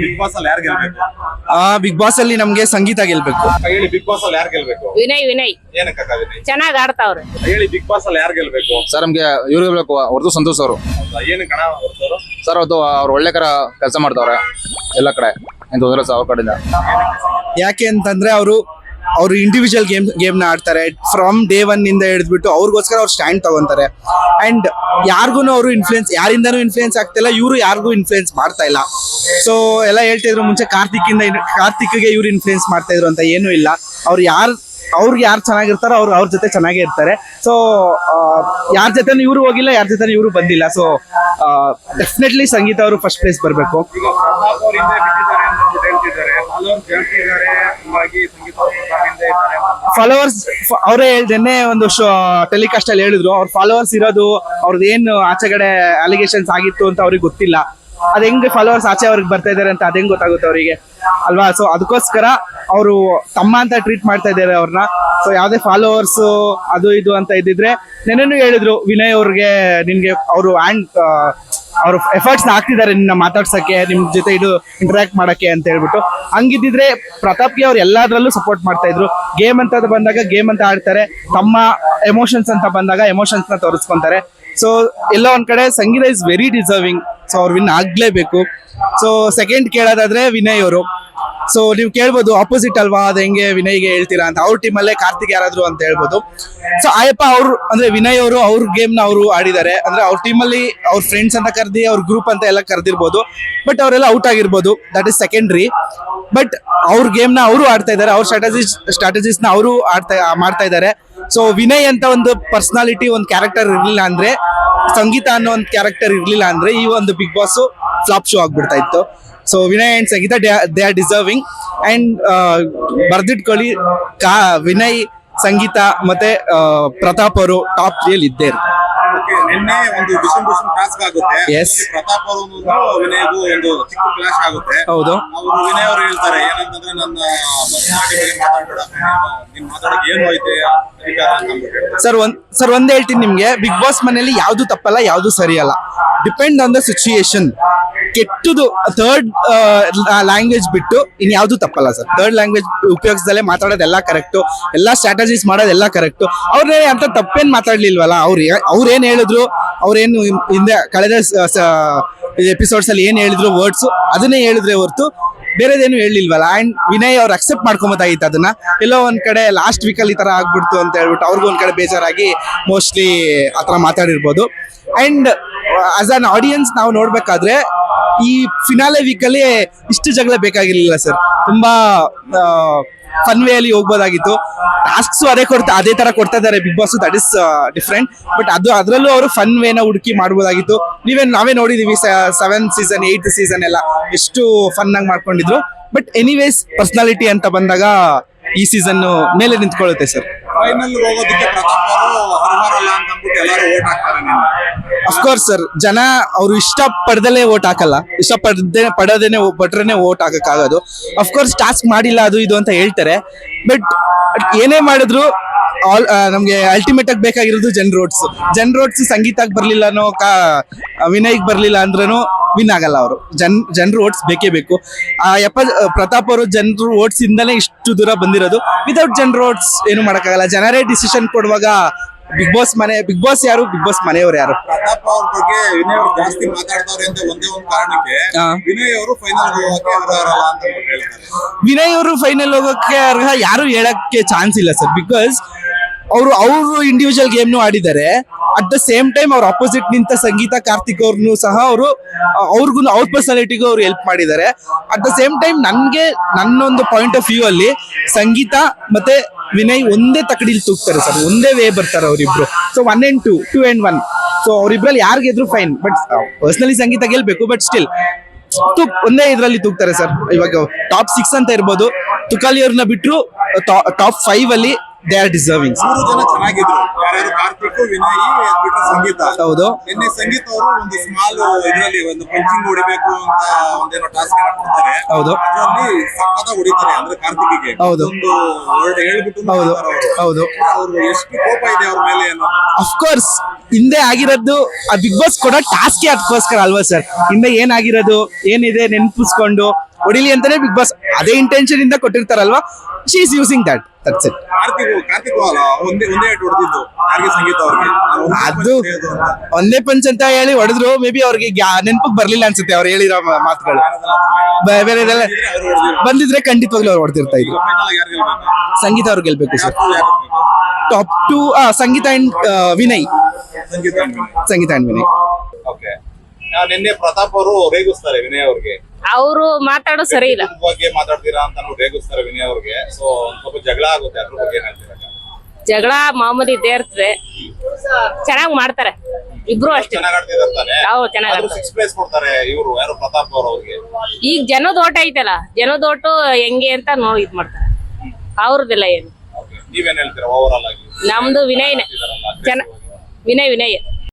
Big boss ಅಲ್ಲಿ ಯಾರು ಗೆಲ್ಬೇಕು? ಬಿಗ್ ಬಾಸ್ ಅಲ್ಲಿ ನಮ್ಗೆ ಸಂಗೀತ ಗೆಲ್ಬೇಕು. ಹೇಳಿ ಬಿಗ್ ಬಾಸ್ ಅಲ್ಲಿ ಯಾರು ಗೆಲ್ಬೇಕು? ವಿನಯ್ ವಿನಯ್. ಏನಕ್ಕೆ ವಿನಯ್? ಚೆನ್ನಾಗ್ ಆಡ್ತಾವ್ರೆ. ಹೇಳಿ ಬಿಗ್ ಬಾಸ್ ಅಲ್ಲಿ ಯಾರು ಗೆಲ್ಬೇಕು? ಸರ್ ನಮ್ಗೆ ಇವ್ರು ಗೆಲ್ಬೇಕು ಅವ್ರದ್ದು ಸಂತೋಷ್ ಅವರು. ಏನು ಕಣ ಹೊರತವರು ಸರ್ ಅದು ಅವ್ರು ಒಳ್ಳೆ ಕರ ಕೆಲಸ ಮಾಡ್ತಾವ್ರೆ ಎಲ್ಲ ಕಡೆ. ಎಂತ ಹೋದ್ರೆ ಸರ್ ಅವ್ರ ಕಡೆಯಿಂದ. ಯಾಕೆ ಅಂತಂದ್ರೆ ಅವರು ಅವರು ಇಂಡಿವಿಜುವಲ್ ಗೇಮ್ ಗೇಮ್ನ ಆಡ್ತಾರೆ. ಫ್ರಮ್ ಡೇ ಒನ್ ಇಂದ ಹಿಡಿದ್ಬಿಟ್ಟು ಅವ್ರಿಗೋಸ್ಕರ ಅವ್ರು ಸ್ಟ್ಯಾಂಡ್ ತಗೊಂತಾರೆ. ಅಂಡ್ ಯಾರಿಗೂ ಅವರು ಇನ್ಫ್ಲೂಯೆನ್ಸ್ ಯಾರಿಂದನೂ ಇನ್ಫ್ಲೂಯೆನ್ಸ್ ಆಗ್ತಿಲ್ಲ, ಇವರು ಯಾರಿಗೂ ಇನ್ಫ್ಲೂಯೆನ್ಸ್ ಮಾಡ್ತಾ ಇಲ್ಲ. ಸೊ ಎಲ್ಲ ಹೇಳ್ತಿದ್ರು ಮುಂಚೆ ಕಾರ್ತಿಕ್ ಇಂದ ಕಾರ್ತಿಕ್ಗೆ ಇವ್ರು ಇನ್ಫ್ಲೂಯೆನ್ಸ್ ಮಾಡ್ತಾ ಇದ್ರು ಅಂತ ಏನೂ ಇಲ್ಲ. ಅವ್ರು ಯಾರು ಅವ್ರಿಗೆ ಯಾರು ಚೆನ್ನಾಗಿರ್ತಾರೋ ಅವ್ರು ಅವ್ರ ಜೊತೆ ಚೆನ್ನಾಗೇ ಇರ್ತಾರೆ. ಸೊ ಯಾರ ಜೊತೆ ಇವರು ಹೋಗಿಲ್ಲ, ಯಾರ ಜೊತೆ ಇವರು ಬಂದಿಲ್ಲ. ಸೊ ಡೆಫಿನೆಟ್ಲಿ ಸಂಗೀತ ಅವರು ಫಸ್ಟ್ ಪ್ಲೇಸ್ ಬರಬೇಕು. ಫಾಲೋವರ್ಸ್ ಸಂಗೀತ ಅವ್ರು ಹೇಳ್ದೇನೆ ಒಂದು ಟೆಲಿಕಾಸ್ಟ್ ಅಲ್ಲಿ ಹೇಳಿದ್ರು. ಅವ್ರ ಫಾಲೋವರ್ಸ್ ಇರೋದು, ಅವ್ರದ್ದು ಏನು ಆಚೆಗಡೆ ಅಲಿಗೇಷನ್ಸ್ ಆಗಿತ್ತು ಅಂತ ಅವ್ರಿಗೆ ಗೊತ್ತಿಲ್ಲ. ಅದ್ ಹೆಂಗ್ ಫಾಲೋವರ್ಸ್ ಆಚೆ ಅವ್ರಿಗೆ ಬರ್ತಾ ಇದಾರೆ ಅಂತ ಅದ್ ಹೆಂಗ್ ಗೊತ್ತಾಗುತ್ತೆ ಅವರಿಗೆ? ಅಲ್ವಾ? ಸೊ ಅದಕ್ಕೋಸ್ಕರ ಅವರು ತಮ್ಮ ಅಂತ ಟ್ರೀಟ್ ಮಾಡ್ತಾ ಇದ್ದಾರೆ ಅವ್ರನ್ನ. ಸೊ ಯಾವ್ದೇ ಫಾಲೋವರ್ಸ್ ಅದು ಇದು ಅಂತ ಇದ್ದಿದ್ರೆ ನೆನೇನು ಹೇಳಿದ್ರು ವಿನಯ್ ಅವ್ರಿಗೆ ನಿನ್ಗೆ ಅವರು ಆ್ಯಂಡ್ ಅವರು ಎಫರ್ಟ್ಸ್ ಹಾಕ್ತಿದ್ದಾರೆ ನಿನ್ನ ಮಾತಾಡ್ಸಕ್ಕೆ, ನಿಮ್ ಜೊತೆ ಇದು ಇಂಟರಾಕ್ಟ್ ಮಾಡಕ್ಕೆ ಅಂತ ಹೇಳ್ಬಿಟ್ಟು. ಹಂಗಿದ್ದಿದ್ರೆ ಪ್ರತಾಪ್ಗೆ ಅವ್ರು ಎಲ್ಲಾದ್ರಲ್ಲೂ ಸಪೋರ್ಟ್ ಮಾಡ್ತಾ ಇದ್ರು. ಗೇಮ್ ಅಂತ ಬಂದಾಗ ಗೇಮ್ ಅಂತ ಆಡ್ತಾರೆ. ತಮ್ಮ ಎಮೋಷನ್ಸ್ ಅಂತ ಬಂದಾಗ ಎಮೋಷನ್ಸ್ನ ತೋರಿಸ್ಕೊಂತಾರೆ. ಸೊ ಎಲ್ಲೋ ಒಂದ್ ಕಡೆ Sangeetha is very deserving so ಅವ್ರು ವಿನ್ ಆಗ್ಲೇಬೇಕು. ಸೊ ಸೆಕೆಂಡ್ ಕೇಳೋದಾದ್ರೆ ವಿನಯ್ ಅವರು. ಸೊ ನೀವು ಕೇಳ್ಬೋದು ಆಪೋಸಿಟ್ ಅಲ್ವಾ? ಅದು ಹೆಂಗೆ ವಿನಯ್ಗೆ ಹೇಳ್ತೀರಾ ಅಂತ. ಅವ್ರ ಟೀಮ್ ಅಲ್ಲೇ ಕಾರ್ತಿಕ್ ಯಾರಾದ್ರು ಅಂತ ಹೇಳ್ಬೋದು. ಸೊ ಆಯಪ್ಪ ಅವ್ರು, ಅಂದ್ರೆ ವಿನಯ್ ಅವರು, ಅವ್ರ ಗೇಮ್ನ ಅವರು ಆಡಿದ್ದಾರೆ. ಅಂದ್ರೆ ಅವ್ರ ಟೀಮ್ ಅಲ್ಲಿ ಅವ್ರ ಫ್ರೆಂಡ್ಸ್ ಅಂತ ಕರ್ದಿ, ಅವ್ರ ಗ್ರೂಪ್ ಅಂತ ಎಲ್ಲ ಕರೆದಿರ್ಬೋದು. ಬಟ್ ಅವರೆಲ್ಲ ಔಟ್ ಆಗಿರ್ಬೋದು. ದಟ್ ಇಸ್ ಸೆಕೆಂಡ್ರಿ ಬಟ್ ಅವ್ರ ಗೇಮ್ನ ಅವರು ಆಡ್ತಾ ಇದ್ದಾರೆ. ಅವ್ರ ಸ್ಟ್ರಾಟಜಿಸ್ ಸ್ಟ್ರಾಟಜಿಸ್ನ ಅವರು ಆಡ್ತಾ, ಮಾಡ್ತಾ ಇದ್ದಾರೆ. ಸೊ ವಿನಯ್ ಅಂತ ಒಂದು ಪರ್ಸನಾಲಿಟಿ ಒಂದು ಕ್ಯಾರೆಕ್ಟರ್ ಇರ್ಲಿಲ್ಲ ಅಂದ್ರೆ, ಸಂಗೀತ ಅನ್ನೋ ಒಂದು ಕ್ಯಾರೆಕ್ಟರ್ ಇರ್ಲಿಲ್ಲ ಅಂದ್ರೆ ಈ ಒಂದು ಬಿಗ್ ಬಾಸ್ ಫ್ಲಾಪ್ ಶೋ ಆಗ್ಬಿಡ್ತಾ ಇತ್ತು. So Vinay and Sangeetha they are deserving and ಬರ್ದಿಟ್ಕೊಳ್ಳಿ ಕಾ ವಿನಯ್ ಸಂಗೀತ ಮತ್ತೆ ಪ್ರತಾಪ್ ಅವರು ಟಾಪ್ ತ್ರೀಯಲ್ಲಿ ಇದ್ದೇ ಇರ್ತಾರೆ Okay, ನಿನ್ನೆ ಒಂದು ಡಿಶನ್ ಡಿಶನ್ ಟಾಸ್ಕ್ ಆಗುತ್ತೆ. Yes. ಪ್ರತಾಪ್ ಅವರು ವಿನಯ್ಗೂ ಒಂದು ಚಿಕ್ಕ ಕ್ಲಾಶ್ ಆಗುತ್ತೆ. ಹೌದು. ಅವರು ವಿನಯ್ ಅವರು ಹೇಳ್ತಾರೆ ಏನಂತಂದ್ರೆ ನನ್ನ ಪರ್ಸನಾಲಿಟಿ ಬಗ್ಗೆ ಮಾತಾಡ್ಬೇಡ. ನೀನ್ ಮಾತಾಡಕ್ ಏನು ಐತೆ? ಅಂತ ಅಂದ್ಬಿಟ್ಟು. ಸರ್ ಒಂದ್ ಸರ್ ಒಂದ್ ಹೇಳ್ತೀನಿ ನಿಮ್ಗೆ. ಬಿಗ್ ಬಾಸ್ ಮನೇಲಿ ಯಾವ್ದು ತಪ್ಪಲ್ಲ ಯಾವ್ದು ಸರಿಯಲ್ಲ. ಡಿಪೆಂಡ್ ಆನ್ ದ ಸಿಚುಯೇಷನ್ ಕೆಟ್ಟದು ಥರ್ಡ್ ಲ್ಯಾಂಗ್ವೇಜ್ ಬಿಟ್ಟು ಇನ್ ಯಾವ್ದು ತಪ್ಪಲ್ಲ ಸರ್ ಥರ್ಡ್ ಲ್ಯಾಂಗ್ವೇಜ್ ಉಪಯೋಗಿಸ್ದಲ್ಲೇ ಮಾತಾಡೋದೆಲ್ಲ ಕರೆಕ್ಟು ಎಲ್ಲ ಸ್ಟ್ರಾಟಜೀಸ್ ಮಾಡೋದೆಲ್ಲ ಕರೆಕ್ಟು ಅವ್ರನ್ನೇ ಅಂತ ತಪ್ಪೇನು ಮಾತಾಡಲಿಲ್ವಲ್ಲ, ಅವ್ರು ಅವ್ರೇನು ಹೇಳಿದ್ರು ಅವ್ರೇನು ಹಿಂದೆ ಕಳೆದ ಎಪಿಸೋಡ್ಸ್ ಅಲ್ಲಿ ಏನ್ ಹೇಳಿದ್ರು ವರ್ಡ್ಸ್ ಅದನ್ನೇ ಹೇಳಿದ್ರೆ ಹೊರತು ಬೇರೆದೇನು ಹೇಳಿಲ್ವಲ್ಲ ಆ್ಯಂಡ್ ವಿನಯ್ ಅವ್ರು ಅಕ್ಸೆಪ್ಟ್ ಮಾಡ್ಕೊಬೋದಾಗಿತ್ತು ಅದನ್ನ. ಎಲ್ಲೋ ಒಂದು ಕಡೆ ಲಾಸ್ಟ್ ವೀಕಲ್ಲಿ ಈ ಥರ ಆಗ್ಬಿಡ್ತು ಅಂತ ಹೇಳ್ಬಿಟ್ಟು ಅವ್ರಿಗೂ ಒಂದು ಕಡೆ ಬೇಜಾರಾಗಿ ಮೋಸ್ಟ್ಲಿ ಆ ಥರ ಮಾತಾಡಿರ್ಬೋದು. ಆ್ಯಂಡ್ ಆಸ್ ಅನ್ ಆಡಿಯನ್ಸ್ ನಾವು ನೋಡ್ಬೇಕಾದ್ರೆ ಈ ಫಿನಾಲೆ ವೀಕ್ ಅಲ್ಲಿ ಇಷ್ಟು ಜಗಳ ಬೇಕಾಗಿರ್ಲಿಲ್ಲ ಸರ್ ತುಂಬಾ ಫನ್ ವೇ ಅಲ್ಲಿ ಹೋಗ್ಬೋದಾಗಿತ್ತು. ಟಾಸ್ಕ್ಸ್ ಅದೇ ಕೊಡ್ತಾ, ಅದೇ ತರ ಕೊಡ್ತಾ ಇದಾರೆ Bigg Boss that is different but ಅದು, ಅದರಲ್ಲೂ ಅವರು ಫನ್ ವೇನ ಹುಡುಕಿ ಮಾಡ್ಬೋದಾಗಿತ್ತು. ನೀವೇ ನಾವೇ ನೋಡಿದೀವಿ ಸೆವೆನ್ ಸೀಸನ್ ಏಯ್ತ್ ಸೀಸನ್ ಎಲ್ಲ ಎಷ್ಟು ಫನ್ ಆಗಿ ಮಾಡ್ಕೊಂಡಿದ್ರು. ಬಟ್ ಎನಿವೇಸ್ ಪರ್ಸನಾಲಿಟಿ ಅಂತ ಬಂದಾಗ ಈ ಸೀಸನ್ ಮೇಲೆ ನಿಂತ್ಕೊಳ್ಳುತ್ತೆ ಸರ್ ಫೈನಲ್ ಹೋಗೋದಕ್ಕೆ ಅಂತ ಅಂದ್ಬಿಟ್ಟು ಎಲ್ಲರೂ ಓಟ್ ಹಾಕ್ತಾರೆ ಅಫ್ಕೋರ್ಸ್ ಸರ್ ಜನ ಅವರು ಇಷ್ಟ ಓಟ್ ಹಾಕಲ್ಲ. ಇಷ್ಟ ಪಡ್ದೆ, ಪಡೋದೇನೆ ಪಟ್ರೇನೆ ಓಟ್ ಹಾಕಕ್ಕಾಗೋದು. ಅಫ್ಕೋರ್ಸ್ ಟಾಸ್ಕ್ ಮಾಡಿಲ್ಲ, ಅದು ಇದು ಅಂತ ಹೇಳ್ತಾರೆ. ಬಟ್ ಏನೇ ಮಾಡಿದ್ರು ಆಲ್ ನಮ್ಗೆ ಅಲ್ಟಿಮೇಟ್ ಆಗಿ ಬೇಕಾಗಿರೋದು ಜನ್ ರೋಡ್ಸ್ ಜನ್ ರೋಡ್ಸ್ ಸಂಗೀತಕ್ಕೆ ಬರ್ಲಿಲ್ಲ ಅನ್ನೋ ಕಾ ವಿನಯ್ಗೆ ಬರ್ಲಿಲ್ಲ ಅಂದ್ರೂ ವಿನ್ ಆಗಲ್ಲ ಅವರು. ಜನ್ ಜನರು ಓಟ್ಸ್ ಬೇಕೇ ಬೇಕು. ಆ, ಯಪ್ಪ, ಪ್ರತಾಪ್ ಅವರು ಜನರು ಓಟ್ಸ್ ಇಂದಲೇ ಇಷ್ಟು ದೂರ ಬಂದಿರೋದು. ವಿತೌಟ್ ಜನರು ರೋಡ್ಸ್ ಏನು ಮಾಡೋಕ್ಕಾಗಲ್ಲ. ಜನರೇ ಡಿಸಿಷನ್ ಕೊಡುವಾಗ ಬಿಗ್ ಬಾಸ್ ಮನೆ ಬಿಗ್ ಬಾಸ್ ಯಾರು? ಬಿಗ್ ಬಾಸ್ ಮನೆಯವರು ಯಾರು? ಪ್ರತಾಪ್ ಅವ್ರ ಬಗ್ಗೆ ವಿನಯ್ ಅವರು ಜಾಸ್ತಿ ಮಾತಾಡ್ತಾರೆ ಅಂತ ಒಂದೇ ಒಂದು ಕಾರಣಕ್ಕೆ ಹಾ. ವಿನಯ್ ಅವರು ಫೈನಲ್ ಹೋಗೋಕೆ ಅರ್ಹರಲ್ಲ ಅಂತ ಹೇಳ್ತಾರೆ. ವಿನಯ್ ಅವರು ಫೈನಲ್ ಹೋಗೋಕೆ ಅರ್ಹ ಯಾರು ಹೇಳಕ್ಕೆ ಚಾನ್ಸ್ ಇಲ್ಲ ಸರ್. ಬಿಕಾಸ್ ಅವರು ಅವರು ಇಂಡಿವಿಜುವಲ್ ಗೇಮ್ನು ಆಡಿದ್ದಾರೆ. ಅಟ್ ದ ಸೇಮ್ ಟೈಮ್ ಅವ್ರ ಅಪೋಸಿಟ್ ನಿಂತ ಸಂಗೀತ ಕಾರ್ತಿಕ್ ಅವ್ರನ್ನು ಸಹ ಅವರು ಅವ್ರಿಗೂ ಅವ್ರ ಪರ್ಸನಾಲಿಟಿಗೂ ಅವ್ರು ಹೆಲ್ಪ್ ಮಾಡಿದ್ದಾರೆ. ಅಟ್ ದ ಸೇಮ್ ಟೈಮ್ ನನ್ಗೆ ನನ್ನೊಂದು ಪಾಯಿಂಟ್ ಆಫ್ ವ್ಯೂ ಅಲ್ಲಿ ಸಂಗೀತ ಮತ್ತೆ ವಿನಯ್ ಒಂದೇ ತಕಡಿಲಿ ತೂಗ್ತಾರೆ ಸರ್, ಒಂದೇ ವೇ ಬರ್ತಾರೆ ಅವರಿಬ್ರು. So one and two two and one so ಅವರಿಬ್ರಲ್ಲಿ ಯಾರಿಗೆ ಇದ್ರು ಫೈನ್ ಬಟ್ ಪರ್ಸನಲಿ ಸಂಗೀತ ಗೆಲ್ಬೇಕು ಬಟ್ ಸ್ಟಿಲ್ ತೂಕ್ ಒಂದೇ ಇದ್ರಲ್ಲಿ ತೂಗ್ತಾರೆ ಸರ್. ಇವಾಗ ಟಾಪ್ ಸಿಕ್ಸ್ ಅಂತ ಇರ್ಬೋದು. ತುಕಾಲಿ ಅವ್ರನ್ನ ಬಿಟ್ರು ಟಾಪ್ ಫೈವ್ ಅಲ್ಲಿ ದೇ ಆರ್ ಡಿಸರ್ವಿಂಗ್ ಮೂರು ಜನ ಚೆನ್ನಾಗಿದ್ರು. ಯಾರ್ಯಾರು ಕಾರ್ತಿಕ್ ವಿನಯ್ ಬಿಟ್ರೆ ಸಂಗೀತ. ಹೌದು. ನಿನ್ನೆ ಸಂಗೀತ ಅವರು ಒಂದು ಸ್ಮಾಲ್ ಇದರಲ್ಲಿ ಒಂದು ಪಂಚಿಂಗ್ ಹೊಡಿಬೇಕು ಅಂತ ಒಂದೇನೋ ಟಾಸ್ಕ್ ಕೊಡ್ತಾರೆ. ಹೌದು. ಅದರಲ್ಲಿ ಸಕ್ಕತ್ತ ಹೊಡಿತಾರೆ ಅಂದ್ರೆ ಕಾರ್ತಿಕ್ಗೆ. ಹೌದು. ಒಂದು ವರ್ಡ್ ಹೇಳ್ಬಿಟ್ಟು ಹೌದು. ಹೌದು. ಅವ್ರು ಎಷ್ಟು ಕೋಪ ಇದೆ ಅವ್ರ ಮೇಲೆ ಏನೋ ಅಫ್ಕೋರ್ಸ್ ಹಿಂದೆ ಆಗಿರೋದು ಆ ಬಿಗ್ ಬಾಸ್ ಕೊಡೋ ಟಾಸ್ಕ್ ಅದಕ್ಕೋಸ್ಕರ ಅಲ್ವಾ ಸರ್ ಹಿಂದೆ ಏನಾಗಿರೋದು ಏನಿದೆ ನೆನಪಿಸ್ಕೊಂಡು ಹೊಡಿಲಿ ಅಂತಾನೆ ಬಿಗ್ ಬಾಸ್ ಅದೇ ಇಂಟೆನ್ಷನ್ ಇಂದ ಕೊಟ್ಟಿರ್ತಾರಲ್ವಾ? She is using that that's it Karthik Karthik ಅಲ್ಲ ಒಂದೇ ಒಂದೇ ಏಟ್ ಹೊಡೆದಿದ್ದು. ಯಾರಿಗೆ ಸಂಗೀತ ಅವ್ರಿಗೆ? ಅದು. ಒಂದೇ ಪಂಚ್ ಅಂತ ಹೇಳಿ ಹೊಡೆದ್ರು. ಮೇ ಬಿ ಅವ್ರಿಗೆ ನೆನಪಿಗೆ ಬರ್ಲಿಲ್ಲ ಅನ್ಸುತ್ತೆ ಅವ್ರು ಹೇಳಿರೋ ಮಾತುಗಳು. ಬೇ- ಬೇರೆದೆಲ್ಲ ಬಂದಿದ್ರೆ ಖಂಡಿತವಾಗ್ಲೂ ಅವ್ರು ಹೊಡೆದಿರ್ತಾ ಇದ್ರು. ಸಂಗೀತ ಅವ್ರು ಗೆಲ್ಬೇಕು sir top two Sangeetha and Vinay. Sangeetha Sangeetha and Vinay. Okay. ನಿನ್ನೆ ಪ್ರತಾಪ್ ಅವರು ರೇಗಿಸ್ತಾರೆ ವಿನಯ್ ಅವ್ರಿಗೆ. ಅವರು ಮಾತಾಡೋ ಸರಿ ಇಲ್ಲ. ಬಗ್ಗೆ ಮಾತಾಡ್ತೀರಾ ಅಂತ ರೇಗಿಸ್ತಾರೆ ವಿನಯ್ ಅವ್ರಿಗೆ. ಸೊ ಸ್ವಲ್ಪ ಜಗಳ ಆಗುತ್ತೆ ಅದ್ರ ಬಗ್ಗೆ ಏನ್ ಹೇಳ್ತೀರಾ? ಜಗಳ ಮಾಮೂಲಿ ಇದ್ದೇ ಇರ್ತದೆ. ಚೆನ್ನಾಗ್ ಮಾಡ್ತಾರೆ. ಇಬ್ರು ಅಷ್ಟೇ. ಚೆನ್ನಾಗ್ ತಾನೆ? ಹೌದು ಚೆನ್ನಾಗ್ ಆಡ್ತಾರೆ. ಸಿಕ್ಸ್ ಪ್ಲೇಸ್ ಕೊಡ್ತಾರೆ ಇವರು ಯಾರು ಪ್ರತಾಪ್ ಅವರು ಅವ್ರಿಗೆ? ಈಗ ಜನದ ಓಟ ಐತಲ್ಲ ಜನದ ಓಟು ಹೆಂಗೆ ಅಂತ ನೋಡಿ ಇದ್ ಮಾಡ್ತಾರೆ. ಅವ್ರದ್ದೆಲ್ಲ ಏನು? Okay. ನೀವೇನ್ ಹೇಳ್ತೀರಾ ಓವರ್ ಆಲ್ ಆಗಿ? ನಮ್ದು ವಿನಯ್ ಚೆನ್ನ ವಿನಯ್ ವಿನಯ್.